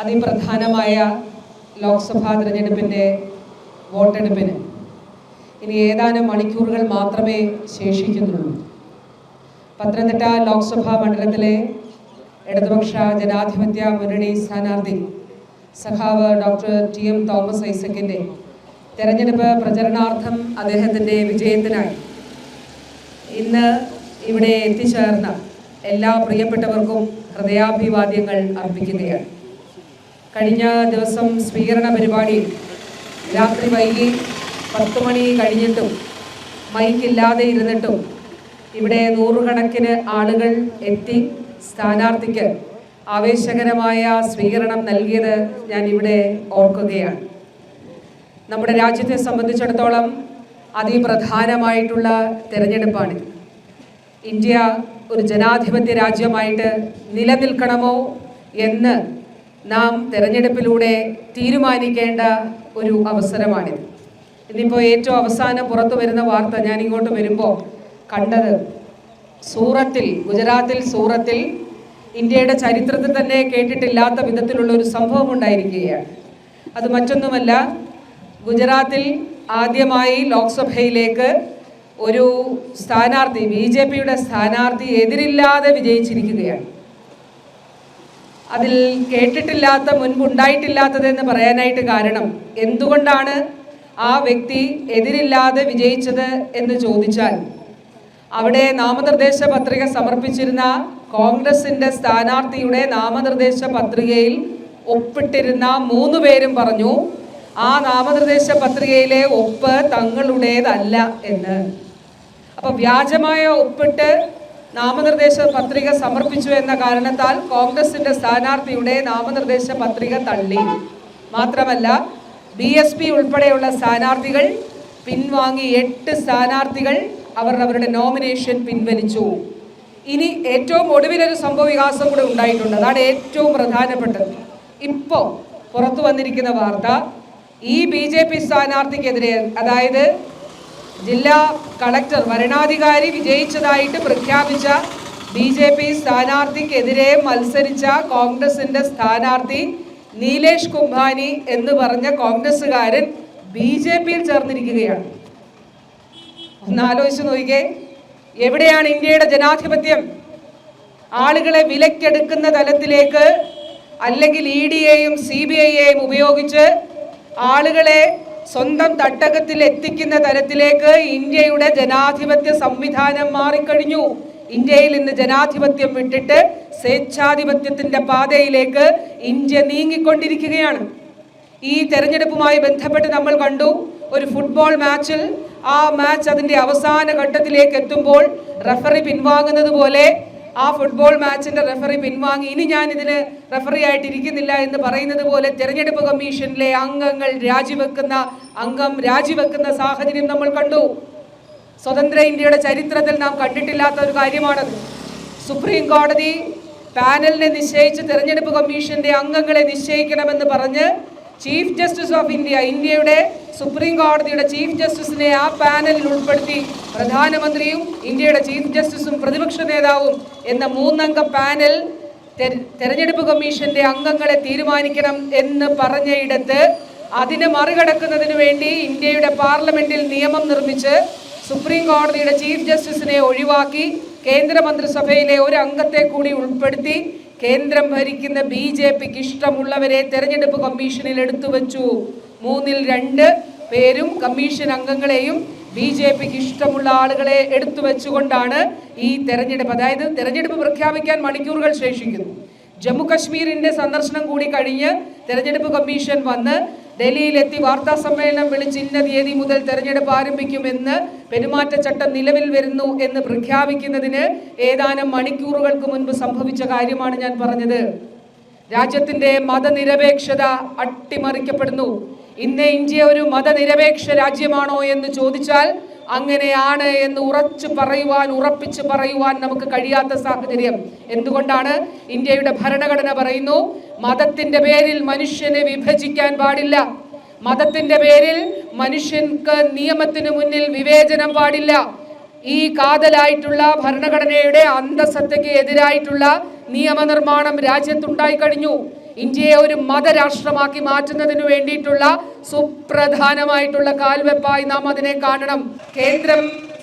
അതിപ്രധാനമായ ലോക്സഭാ തിരഞ്ഞെടുപ്പിന്റെ വോട്ടെടുപ്പിന് ഇനി ഏതാനും മണിക്കൂറുകൾ മാത്രമേ ശേഷിക്കുന്നുള്ളൂ. പത്തനംതിട്ട ലോക്സഭാ മണ്ഡലത്തിലെ ഇടതുപക്ഷ ജനാധിപത്യ മുന്നണി സ്ഥാനാർത്ഥി സഖാവ് ഡോക്ടർ ടി എം തോമസ് ഐസക്കിന്റെ തെരഞ്ഞെടുപ്പ് പ്രചരണാർത്ഥം അദ്ദേഹത്തിന്റെ വിജയത്തിനായി ഇന്ന് ഇവിടെ എത്തിച്ചേർന്ന എല്ലാ പ്രിയപ്പെട്ടവർക്കും ഹൃദയാഭിവാദ്യങ്ങൾ അർപ്പിക്കുകയാണ്. കഴിഞ്ഞ ദിവസം സ്വീകരണ പരിപാടിയിൽ രാത്രി വൈകി പത്ത് മണി കഴിഞ്ഞിട്ടും മൈക്കില്ലാതെ ഇരുന്നിട്ടും ഇവിടെ നൂറുകണക്കിന് ആളുകൾ എത്തി സ്ഥാനാർത്ഥിക്ക് ആവേശകരമായ സ്വീകരണം നൽകിയത് ഞാൻ ഇവിടെ ഓർക്കുകയാണ്. നമ്മുടെ രാജ്യത്തെ സംബന്ധിച്ചിടത്തോളം അതിപ്രധാനമായിട്ടുള്ള തിരഞ്ഞെടുപ്പാണ്. ഇന്ത്യ ഒരു ജനാധിപത്യ രാജ്യമായിട്ട് നിലനിൽക്കണമോ എന്ന് നാം തെരഞ്ഞെടുപ്പിലൂടെ തീരുമാനിക്കേണ്ട ഒരു അവസരമാണിത്. ഇന്നിപ്പോൾ ഏറ്റവും അവസാനം പുറത്തു വരുന്ന വാർത്ത ഞാൻ ഇങ്ങോട്ട് വരുമ്പോൾ കണ്ടത് സൂറത്തിൽ ഗുജറാത്തിൽ സൂറത്തിൽ ഇന്ത്യയുടെ ചരിത്രത്തിൽ തന്നെ കേട്ടിട്ടില്ലാത്ത വിധത്തിലുള്ള ഒരു സംഭവം ഉണ്ടായിരിക്കുകയാണ്. അത് മറ്റൊന്നുമല്ല ഗുജറാത്തിൽ ആദ്യമായി ലോക്സഭയിലേക്ക് ഒരു സ്ഥാനാർത്ഥി ബി ജെ പിയുടെ സ്ഥാനാർത്ഥി എതിരില്ലാതെ വിജയിച്ചിരിക്കുകയാണ്. അതിൽ കേട്ടിട്ടില്ലാത്ത മുൻപുണ്ടായിട്ടില്ലാത്തതെന്ന് പറയാനായിട്ട് കാരണം എന്തുകൊണ്ടാണ് ആ വ്യക്തി എതിരില്ലാതെ വിജയിച്ചത് എന്ന് ചോദിച്ചാൽ അവിടെ നാമനിർദ്ദേശ പത്രിക സമർപ്പിച്ചിരുന്ന കോൺഗ്രസിന്റെ സ്ഥാനാർത്ഥിയുടെ നാമനിർദ്ദേശ പത്രികയിൽ ഒപ്പിട്ടിരുന്ന മൂന്ന് പേരും പറഞ്ഞു ആ നാമനിർദ്ദേശ പത്രികയിലെ ഒപ്പ് തങ്ങളുടേതല്ല എന്ന്. അപ്പൊ വ്യാജമായ ഒപ്പിട്ട് നാമനിർദ്ദേശ പത്രിക സമർപ്പിച്ചു എന്ന കാരണത്താൽ കോൺഗ്രസിന്റെ സ്ഥാനാർത്ഥിയുടെ നാമനിർദ്ദേശ പത്രിക തള്ളി. മാത്രമല്ല ബി എസ് പി ഉൾപ്പെടെയുള്ള സ്ഥാനാർത്ഥികൾ പിൻവാങ്ങി എട്ട് സ്ഥാനാർത്ഥികൾ അവർ അവരുടെ നോമിനേഷൻ പിൻവലിച്ചു. ഇനി ഏറ്റവും ഒടുവിലൊരു സംഭവ വികാസം കൂടെ ഉണ്ടായിട്ടുണ്ട്. അതാണ് ഏറ്റവും പ്രധാനപ്പെട്ടത്. ഇപ്പോൾ പുറത്തു വന്നിരിക്കുന്ന വാർത്ത ഈ ബി ജെ പി സ്ഥാനാർത്ഥിക്കെതിരെ അതായത് ജില്ലാ കളക്ടർ വരണാധികാരി വിജയിച്ചതായിട്ട് പ്രഖ്യാപിച്ച ബി ജെ പി സ്ഥാനാർത്ഥിക്കെതിരെ മത്സരിച്ച കോൺഗ്രസിന്റെ സ്ഥാനാർത്ഥി നീലേഷ് കുംഭാനി എന്ന് പറഞ്ഞ കോൺഗ്രസ്സുകാരൻ ബി ജെ പിയിൽ ചേർന്നിരിക്കുകയാണ്. ഒന്ന് ആലോചിച്ച് നോക്കിക്കേ. എവിടെയാണ് ഇന്ത്യയുടെ ജനാധിപത്യം? ആളുകളെ വിലക്കെടുക്കുന്ന തലത്തിലേക്ക് അല്ലെങ്കിൽ ഇ ഡി എയും സി ബി ഐയെയും ഉപയോഗിച്ച് ആളുകളെ സ്വന്തം തട്ടകത്തിൽ എത്തിക്കുന്ന തരത്തിലേക്ക് ഇന്ത്യയുടെ ജനാധിപത്യ സംവിധാനം മാറിക്കഴിഞ്ഞു. ഇന്ത്യയിൽ ഇന്ന് ജനാധിപത്യം വിട്ടിട്ട് സ്വേച്ഛാധിപത്യത്തിന്റെ പാതയിലേക്ക് ഇന്ത്യ നീങ്ങിക്കൊണ്ടിരിക്കുകയാണ്. ഈ തെരഞ്ഞെടുപ്പുമായി ബന്ധപ്പെട്ട് നമ്മൾ കണ്ടു ഒരു ഫുട്ബോൾ മാച്ചിൽ ആ മാച്ച് അതിന്റെ അവസാന ഘട്ടത്തിലേക്ക് എത്തുമ്പോൾ റഫറി പിൻവാങ്ങുന്നത് പോലെ ആ ഫുട്ബോൾ മാച്ചിന്റെ റെഫറി പിൻവാങ്ങി. ഇനി ഞാൻ ഇതിന് റെഫറി ആയിട്ടിരിക്കുന്നില്ല എന്ന് പറയുന്നത് പോലെ തെരഞ്ഞെടുപ്പ് കമ്മീഷനിലെ അംഗങ്ങൾ രാജിവെക്കുന്ന അംഗം രാജിവെക്കുന്ന സാഹചര്യം നമ്മൾ കണ്ടു. സ്വതന്ത്ര ഇന്ത്യയുടെ ചരിത്രത്തിൽ നാം കണ്ടിട്ടില്ലാത്ത ഒരു കാര്യമാണത് സുപ്രീം കോടതി പാനലിനെ നിശ്ചയിച്ച് തെരഞ്ഞെടുപ്പ് കമ്മീഷന്റെ അംഗങ്ങളെ നിശ്ചയിക്കണമെന്ന് പറഞ്ഞ് ചീഫ് ജസ്റ്റിസ് ഓഫ് ഇന്ത്യ ഇന്ത്യയുടെ സുപ്രീം കോടതിയുടെ ചീഫ് ജസ്റ്റിസിനെ ആ പാനലിൽ ഉൾപ്പെടുത്തി പ്രധാനമന്ത്രിയും ഇന്ത്യയുടെ ചീഫ് ജസ്റ്റിസും പ്രതിപക്ഷ നേതാവും എന്ന മൂന്നംഗ പാനൽ തെര- തെരഞ്ഞെടുപ്പ് കമ്മീഷന്റെ അംഗങ്ങളെ തീരുമാനിക്കണം എന്ന് പറഞ്ഞയിടത്ത് അതിനെ മറികടക്കുന്നതിന് വേണ്ടി ഇന്ത്യയുടെ പാർലമെന്റിൽ നിയമം നിർമ്മിച്ച് സുപ്രീം കോടതിയുടെ ചീഫ് ജസ്റ്റിസിനെ ഒഴിവാക്കി കേന്ദ്രമന്ത്രിസഭയിലെ ഒരു അംഗത്തെ കൂടി ഉൾപ്പെടുത്തി കേന്ദ്രം ഭരിക്കുന്ന ബി ജെ പിക്ക് ഇഷ്ടമുള്ളവരെ തെരഞ്ഞെടുപ്പ് കമ്മീഷനിൽ എടുത്തു വച്ചു മൂന്നിൽ രണ്ട് പേരും കമ്മീഷൻ അംഗങ്ങളെയും ബി ജെ പിക്ക് ഇഷ്ടമുള്ള ആളുകളെ എടുത്തു വെച്ചുകൊണ്ടാണ് ഈ തെരഞ്ഞെടുപ്പ്. അതായത് തെരഞ്ഞെടുപ്പ് പ്രഖ്യാപിക്കാൻ മണിക്കൂറുകൾ ശേഷിക്കുന്നു. ജമ്മു കശ്മീരിന്റെ സന്ദർശനം കൂടി കഴിഞ്ഞ് തെരഞ്ഞെടുപ്പ് കമ്മീഷൻ വന്ന് ഡൽഹിയിലെത്തി വാർത്താ സമ്മേളനം വിളിച്ച് ഇന്ന തീയതി മുതൽ തെരഞ്ഞെടുപ്പ് ആരംഭിക്കുമെന്ന് പെരുമാറ്റച്ചട്ടം നിലവിൽ വരുന്നു എന്ന് പ്രഖ്യാപിക്കുന്നതിന് ഏതാനും മണിക്കൂറുകൾക്ക് മുൻപ് സംഭവിച്ച കാര്യമാണ് ഞാൻ പറഞ്ഞത്. രാജ്യത്തിന്റെ മതനിരപേക്ഷത അട്ടിമറിക്കപ്പെടുന്നു. ഇന്ന് ഇന്ത്യ ഒരു മതനിരപേക്ഷ രാജ്യമാണോ എന്ന് ചോദിച്ചാൽ അങ്ങനെയാണ് എന്ന് ഉറച്ചു പറയുവാൻ ഉറപ്പിച്ചു പറയുവാൻ നമുക്ക് കഴിയാത്ത സാഹചര്യം. എന്തുകൊണ്ടാണ്? ഇന്ത്യയുടെ ഭരണഘടന പറയുന്നു മതത്തിന്റെ പേരിൽ മനുഷ്യനെ വിഭജിക്കാൻ പാടില്ല. മതത്തിന്റെ പേരിൽ മനുഷ്യർക്ക് നിയമത്തിനു മുന്നിൽ വിവേചനം പാടില്ല. ഈ കാതലായിട്ടുള്ള ഭരണഘടനയുടെ അന്തസത്തയ്ക്ക് എതിരായിട്ടുള്ള നിയമനിർമ്മാണം രാജ്യത്തുണ്ടായി കഴിഞ്ഞു. ഇന്ത്യയെ ഒരു മതരാഷ്ട്രമാക്കി മാറ്റുന്നതിന് വേണ്ടിയിട്ടുള്ള സുപ്രധാനമായിട്ടുള്ള കാൽവെപ്പായി നാം അതിനെ കാണണം. കേന്ദ്രം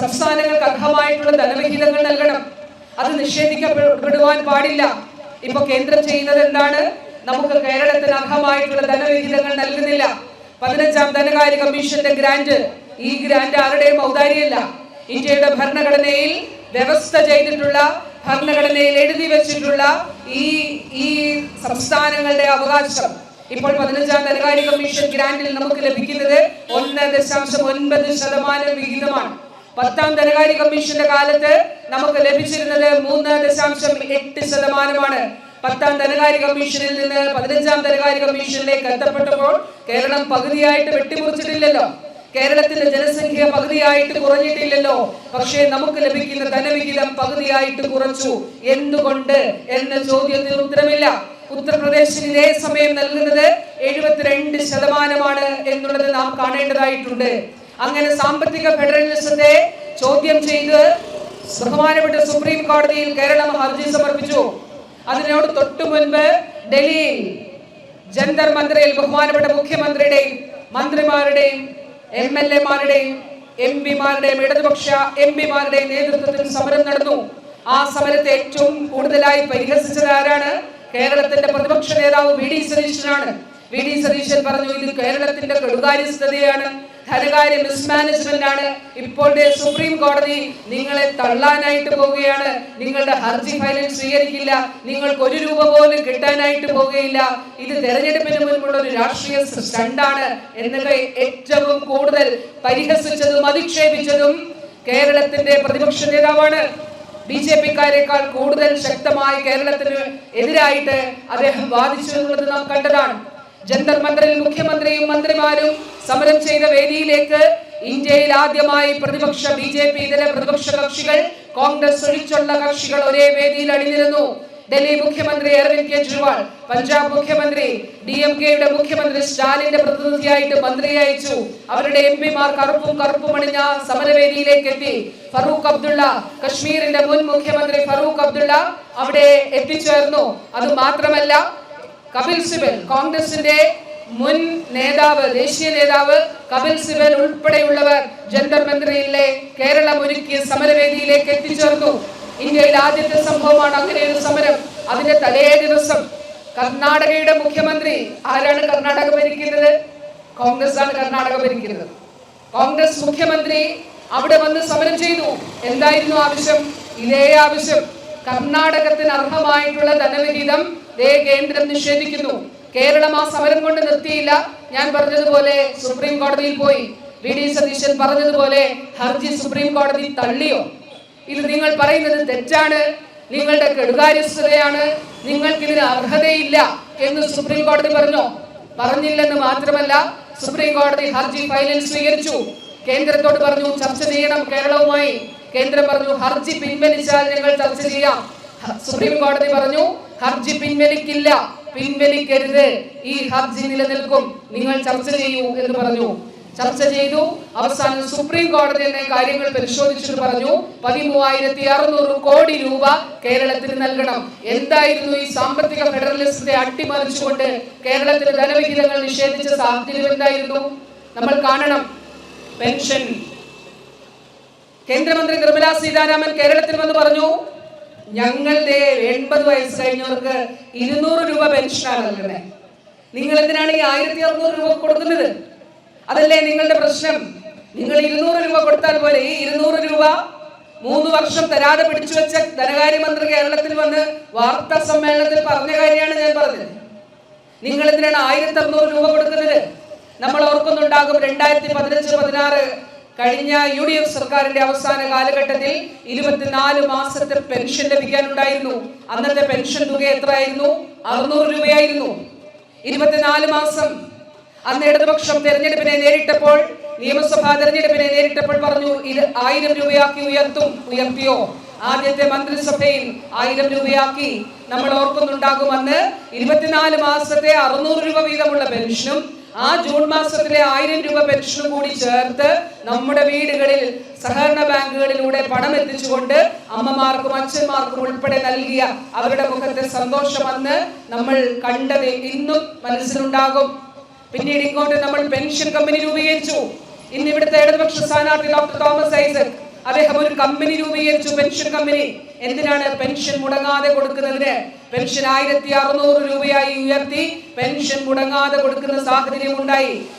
സംസ്ഥാനങ്ങൾക്ക് അർഹമായിട്ടുള്ള ധനവിഹിതങ്ങൾ നൽകണം. അത് നിഷേധിക്കപ്പെടുവാൻ പാടില്ല. ഇപ്പൊ കേന്ദ്രം ചെയ്യുന്നത് എന്താണ്? നമുക്ക് കേരളത്തിന് അർഹമായിട്ടുള്ള ധനവിഹിതങ്ങൾ നൽകുന്നില്ല. പതിനഞ്ചാം ധനകാര്യ കമ്മീഷന്റെ ഗ്രാന്റ്. ഈ ഗ്രാന്റ് ആരുടെയും ഔദാര്യമല്ല. ഇന്ത്യയുടെ ഭരണഘടനയിൽ വ്യവസ്ഥ ചെയ്തിട്ടുള്ള ഭരണഘടനയിൽ എഴുതി വെച്ചിട്ടുള്ള ഈ ഈ സംസ്ഥാനങ്ങളുടെ അവകാശം. ഇപ്പോൾ പതിനഞ്ചാം ധനകാര്യ കമ്മീഷൻ ഗ്രാന്റിൽ നമുക്ക് ലഭിക്കുന്നത് ഒന്ന് ദശാംശം ഒൻപത് ശതമാനം വിഹിതമാണ്. പത്താം ധനകാര്യ കമ്മീഷന്റെ കാലത്ത് നമുക്ക് ലഭിച്ചിരുന്നത് മൂന്ന് ദശാംശം എട്ട് ശതമാനമാണ്. പത്താം ധനകാര്യ കമ്മീഷനിൽ നിന്ന് പതിനഞ്ചാം ധനകാര്യ കമ്മീഷനിലേക്ക് എത്തപ്പെട്ടപ്പോൾ കേരളം പകുതിയായിട്ട് വെട്ടിമുറിച്ചിട്ടില്ലല്ലോ. കേരളത്തിന്റെ ജനസംഖ്യ പകുതിയായിട്ട് കുറഞ്ഞിട്ടില്ലല്ലോ. പക്ഷേ നമുക്ക് ലഭിക്കുന്ന ധനവിഹിതം പകുതിയായിട്ട് കുറച്ചു. എന്തുകൊണ്ട്? എന്ന ചോദ്യത്തിന് ഉത്തരമില്ല. ഉത്തർപ്രദേശിന് ഇതേ സമയം നൽകുന്നത് എഴുപത്തിരണ്ട് ശതമാനമാണ് എന്നുള്ളത് നാം കാണേണ്ടതായിട്ടുണ്ട്. അങ്ങനെ സാമ്പത്തിക ഫെഡറലിസത്തെ ചോദ്യം ചെയ്ത് ബഹുമാനപ്പെട്ട സുപ്രീം കോടതിയിൽ കേരളം ഹർജി സമർപ്പിച്ചു. അതിനോട് തൊട്ടു മുൻപ് ഡൽഹിയിൽ ജന്തർ മന്ത്രിയിൽ ബഹുമാനപ്പെട്ട മുഖ്യമന്ത്രിയുടെയും മന്ത്രിമാരുടെയും എം എൽ എമാരുടെയും എം പിമാരുടെയും ഇടതുപക്ഷ എം പിമാരുടെയും നേതൃത്വത്തിൽ സമരം നടന്നു. ആ സമരത്തെ ഏറ്റവും കൂടുതലായി പരിഹസിച്ചത് ആരാണ്? കേരളത്തിന്റെ പ്രതിപക്ഷ നേതാവ് വി ഡി സതീശനാണ്. വി ഡി സതീശൻ പറഞ്ഞു ഇത് കേരളത്തിന്റെ കെടുകാര്യസ്ഥതയാണ് ധനകാര്യ മിസ്മാനേജ്മെന്റ് ആണ്. ഇപ്പോഴത്തെ സുപ്രീം കോടതി നിങ്ങളെ തള്ളാനായിട്ട് പോവുകയാണ്. നിങ്ങളുടെ ഹർജി ഫയലിൽ സ്വീകരിക്കില്ല. നിങ്ങൾക്ക് ഒരു രൂപ പോലും കിട്ടാനായിട്ട് പോവുകയില്ല. ഇത് തെരഞ്ഞെടുപ്പിന് മുൻപുള്ള ഒരു രാഷ്ട്രീയ സ്റ്റണ്ടാണ് എന്നൊക്കെ ഏറ്റവും കൂടുതൽ പരിഹസിച്ചതും അധിക്ഷേപിച്ചതും കേരളത്തിന്റെ പ്രതിപക്ഷ നേതാവാണ് ബി ജെ പിക്കാരെക്കാൾ കൂടുതൽ ശക്തമായി കേരളത്തിന് എതിരായിട്ട് അദ്ദേഹം വാദിച്ചു എന്നുള്ളത് നാം കണ്ടതാണ്. ജന്തർ മന്ദിറിൽ മുഖ്യമന്ത്രിയും മന്ത്രിമാരും സമരം ചെയ്ത വേദിയിലേക്ക് ഇന്ത്യയിൽ ആദ്യമായി പ്രതിപക്ഷ ബി ജെ പി ഇതര പ്രതിപക്ഷ കക്ഷികൾ കോൺഗ്രസ് ഒഴിച്ചുള്ള കക്ഷികൾ ഒരേ വേദിയിൽ അണിനിരുന്നു. ഡൽഹി മുഖ്യമന്ത്രി അരവിന്ദ് കെജ്രിവാൾ പഞ്ചാബ് മുഖ്യമന്ത്രി ഡി എം കെയുടെ മുഖ്യമന്ത്രി സ്റ്റാലിന്റെ പ്രതിനിധിയായിട്ട് മന്ത്രിയെ അയച്ചു. അവരുടെ എം പിമാർ കറുപ്പും കറുപ്പും അണിഞ്ഞ സമരവേദിയിലേക്ക് എത്തി. ഫറൂഖ് അബ്ദുള്ള കശ്മീരിന്റെ മുൻ മുഖ്യമന്ത്രി ഫറൂഖ് അബ്ദുള്ള അവിടെ എത്തിച്ചേർന്നു. അത് മാത്രമല്ല കപിൽ സിബൽ കോൺഗ്രസിന്റെ മുൻ നേതാവ് ദേശീയ നേതാവ് കപിൽ സിബൽ ഉൾപ്പെടെയുള്ളവർ ജന്തർ മന്ത്രിയിലെ കേരളം ഒരുക്കിയ സമരവേദിയിലേക്ക് എത്തിച്ചേർന്നു. ഇന്ത്യയിൽ ആദ്യത്തെ സംഭവമാണ് അങ്ങനെ ഒരു സമരം. അതിന്റെ തലേ ദിവസം കർണാടകയുടെ മുഖ്യമന്ത്രി ആരാണ് കർണാടക ഭരിക്കുന്നത്? കോൺഗ്രസ് ആണ് കർണാടക ഭരിക്കുന്നത്. കോൺഗ്രസ് മുഖ്യമന്ത്രി അവിടെ വന്ന് സമരം ചെയ്തു. എന്തായിരുന്നു ആവശ്യം? ഇതേ ആവശ്യം. കർണാടകത്തിന് അർഹമായിട്ടുള്ള ധനവിഹിതം ദേ കേന്ദ്രം നിഷേധിക്കുന്നു. കേരളം ആ സമരം കൊണ്ട് നിർത്തിയില്ല. ഞാൻ പറഞ്ഞതുപോലെ സുപ്രീം കോടതിയിൽ പോയി. വി ഡി സതീശൻ പറഞ്ഞതുപോലെ ഹർജി സുപ്രീം കോടതി തള്ളിയോ? ഇത് നിങ്ങൾ പറയുന്നത് തെറ്റാണ്. നിങ്ങളുടെ കെടുകാര്യസ്ഥതയാണ്. നിങ്ങൾക്ക് ഇതിന് അർഹതയില്ല എന്ന് സുപ്രീം കോടതി പറഞ്ഞു? പറഞ്ഞില്ലെന്ന് മാത്രമല്ല സുപ്രീം കോടതി ഹർജി ഫയലിൽ സ്വീകരിച്ചു. കേന്ദ്രത്തോട് പറഞ്ഞു ചർച്ച ചെയ്യണം കേരളവുമായി. കേന്ദ്രം പറഞ്ഞു ഹർജി പിൻവലിച്ചാൽ ഞങ്ങൾ ചർച്ച ചെയ്യാം. സുപ്രീം കോടതി പറഞ്ഞു ഹർജി പിൻവലിക്കില്ല. പിൻവലിക്കരുത്. ഈ ഹർജി നിലനിൽക്കും. നിങ്ങൾ ചർച്ച ചെയ്യൂ എന്ന് പറഞ്ഞു. ചർച്ച ചെയ്തു. അവസാനം സുപ്രീം കോടതി തന്നെ കാര്യങ്ങൾ പരിശോധിച്ചിട്ട് പറഞ്ഞു പതിമൂവായിരത്തി അറുന്നൂറ് കോടി രൂപ കേരളത്തിന് നൽകണം. എന്തായിരുന്നു ഈ സാമ്പത്തിക ഫെഡറലിസത്തെ അട്ടിമറിച്ചുകൊണ്ട് കേരളത്തിൽ ധനവിഹിതങ്ങൾ നിഷേധിച്ച സാഹചര്യം എന്തായിരുന്നു? നമ്മൾ കാണണം. പെൻഷൻ. കേന്ദ്രമന്ത്രി നിർമ്മലാ സീതാരാമൻ കേരളത്തിൽ വന്ന് പറഞ്ഞു ഞങ്ങളുടെ എൺപത് വയസ്സ് കഴിഞ്ഞവർക്ക് ഇരുന്നൂറ് രൂപ പെൻഷനാണ് നൽകണേ നിങ്ങൾ എന്തിനാണ് ഈ ആയിരത്തി അറുന്നൂറ് രൂപ കൊടുക്കുന്നത്? അതല്ലേ നിങ്ങളുടെ പ്രശ്നം? നിങ്ങൾ ഇരുന്നൂറ് രൂപ കൊടുത്താൽ പോലെ ഈ ഇരുന്നൂറ് രൂപ മൂന്ന് വർഷം തരാതെ പിടിച്ചു വെച്ച ധനകാര്യമന്ത്രി കേരളത്തിൽ വന്ന് വാർത്താ സമ്മേളനത്തിൽ പറഞ്ഞ കാര്യമാണ് ഞാൻ പറഞ്ഞത്. നിങ്ങൾ എന്തിനാണ് ആയിരത്തി അറുന്നൂറ് രൂപ കൊടുക്കുന്നത്? നമ്മൾ ഓർക്കുന്നുണ്ടാകും രണ്ടായിരത്തി പതിനഞ്ച് പതിനാറ് കഴിഞ്ഞ യു ഡി എഫ് സർക്കാരിന്റെ അവസാന കാലഘട്ടത്തിൽ ഇരുപത്തിനാല് മാസത്തെ പെൻഷൻ ലഭിക്കാനുണ്ടായിരുന്നു. അന്നത്തെ പെൻഷൻ തുക എത്രയായിരുന്നു? അറുന്നൂറ് രൂപയായിരുന്നു. ഇരുപത്തിനാല് മാസം അന്ന് ഇടതുപക്ഷം തെരഞ്ഞെടുപ്പിനെ നേരിട്ടപ്പോൾ നിയമസഭാ തെരഞ്ഞെടുപ്പിനെ നേരിട്ടപ്പോൾ പറഞ്ഞു ഇത് ആയിരം രൂപയാക്കി ഉയർത്തും ഉയർത്തിയോ? ആദ്യത്തെ മന്ത്രിസഭയിൽ ആയിരം രൂപയാക്കി. നമ്മൾ ഓർക്കുന്നുണ്ടാകും അന്ന് ഇരുപത്തിനാല് മാസത്തെ അറുന്നൂറ് രൂപ വീതമുള്ള പെൻഷനും ആ ജൂൺ മാസത്തിലെ ആയിരം രൂപ പെൻഷനും കൂടി ചേർത്ത് നമ്മുടെ വീടുകളിൽ സഹകരണ ബാങ്കുകളിലൂടെ പണം എത്തിച്ചുകൊണ്ട് അമ്മമാർക്കും അച്ഛന്മാർക്കും ഉൾപ്പെടെ നൽകിയ അവരുടെ മുഖത്തെ സന്തോഷം അന്ന് നമ്മൾ കണ്ടത് ഇന്നും മനസ്സിലുണ്ടാകും. പിന്നീട് ഇങ്ങോട്ട് നമ്മൾ പെൻഷൻ കമ്പനി രൂപീകരിച്ചു. ഇന്ന് ഇവിടുത്തെ ഇടതുപക്ഷ സ്ഥാനാർത്ഥി ഡോക്ടർ തോമസ് ഐസക് അദ്ദേഹം ഒരു കമ്പനി രൂപീകരിച്ചു പെൻഷൻ കമ്പനി. എന്തിനാണ് പെൻഷൻ മുടങ്ങാതെ കൊടുക്കുന്നതിന്? പെൻഷൻ ആയിരത്തി അറുന്നൂറ് രൂപയായി ഉയർത്തി പെൻഷൻ മുടങ്ങാതെ കൊടുക്കുന്ന സാഹചര്യം ഉണ്ടായി